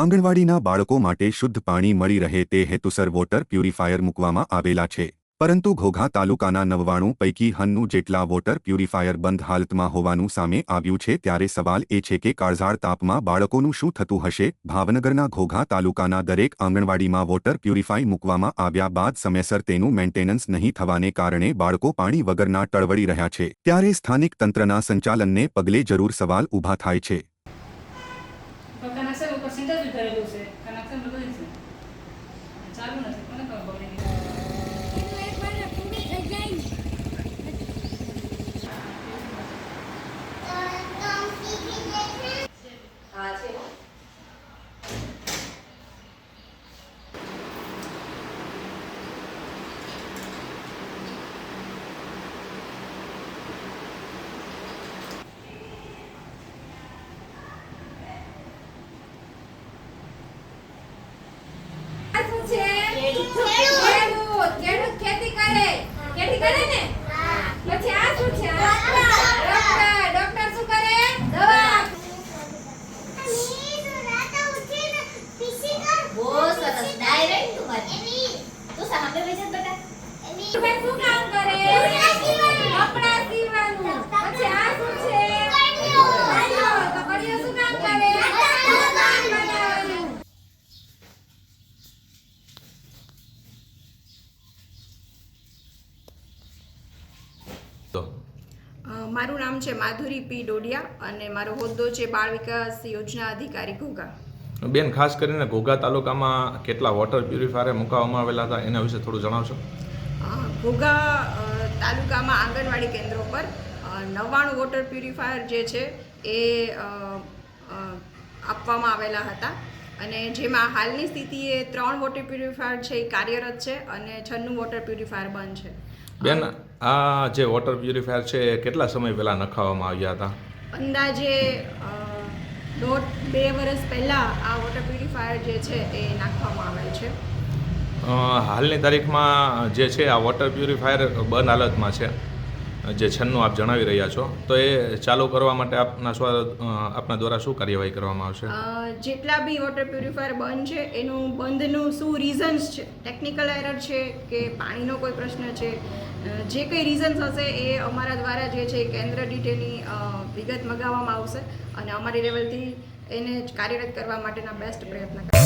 આંગણવાડીના બાળકો માટે શુદ્ધ પાણી મળી રહે તે હેતુસર વોટર પ્યુરિફાયર મૂકવામાં આવેલા છે. પરંતુ ઘોઘા તાલુકાના નવ્વાણું પૈકી હન્નું જેટલા વોટર પ્યુરિફાયર બંધ હાલતમાં હોવાનું સામે આવ્યું છે ત્યારે સવાલ એ છે કે કાળઝાળ તાપમાં બાળકોનું શું થતું હશે? ભાવનગરના ઘોઘા તાલુકાના દરેક આંગણવાડીમાં વોટર પ્યુરિફાય મૂકવામાં આવ્યા બાદ સમયસર તેનું મેન્ટેનન્સ નહીં થવાને કારણે બાળકો પાણી વગરના ટળવળી રહ્યા છે. ત્યારે સ્થાનિક તંત્રના સંચાલનને પગલે જરૂર સવાલ ઊભા થાય છે. છે ચાલુ નથી કોને ખબર પડી હા છે તું સામે બેટા ભાઈ શું કામ કરે? કપડાં સીવવાનું. પછી આ શું છે? કડીઓ. તો કડીઓ શું કામ કરે? મકાન બનાવવાનું. મારું નામ છે માધુરી પી ડોડિયા અને મારો હોદ્દો છે બાળ વિકાસ યોજના અધિકારી ઘોઘા બેન ખાસ કરીને ઘોઘા તાલુકામાં કેટલા વોટર પ્યુરિફાયર મુકાવવામાં આવેલા હતા એના વિશે થોડું જણાવશો? ઘોઘા તાલુકામાં આંગણવાડી કેન્દ્રો પર નવ્વાણું વોટર પ્યુરિફાયર જે છે એ આપવામાં આવેલા હતા. અને જેમાં હાલની સ્થિતિએ ત્રણ વોટર પ્યુરિફાયર છે એ કાર્યરત છે અને છન્નું વોટર પ્યુરિફાયર બંધ છે. બેન આ જે વોટર પ્યુરિફાયર છે કેટલા સમય પહેલાં નખાવવામાં આવ્યા હતા? અંદાજે દોઢ બે વર્ષ પહેલાં આ વોટર પ્યુરિફાયર જે છે એ નાખવામાં આવેલ છે. હાલની તારીખમાં જે છે આ વોટર પ્યુરિફાયર બંધ હાલતમાં છે. જે છન્નું આપ જણાવી રહ્યા છો તો એ ચાલુ કરવા માટે આપના આપના દ્વારા શું કાર્યવાહી કરવામાં આવશે? જેટલા બી વોટર પ્યુરિફાયર બંધ છે એનું બંધનું શું રીઝન્સ છે? ટેકનિકલ એરર છે કે પાણીનો કોઈ પ્રશ્ન છે? જે કંઈ રીઝન્સ હશે એ અમારા દ્વારા જે છે કેન્દ્ર ડીટેની વિગત મગાવવામાં આવશે. અને અમારી લેવલથી એને કાર્યરત કરવા માટેના બેસ્ટ પ્રયત્ન આવશે.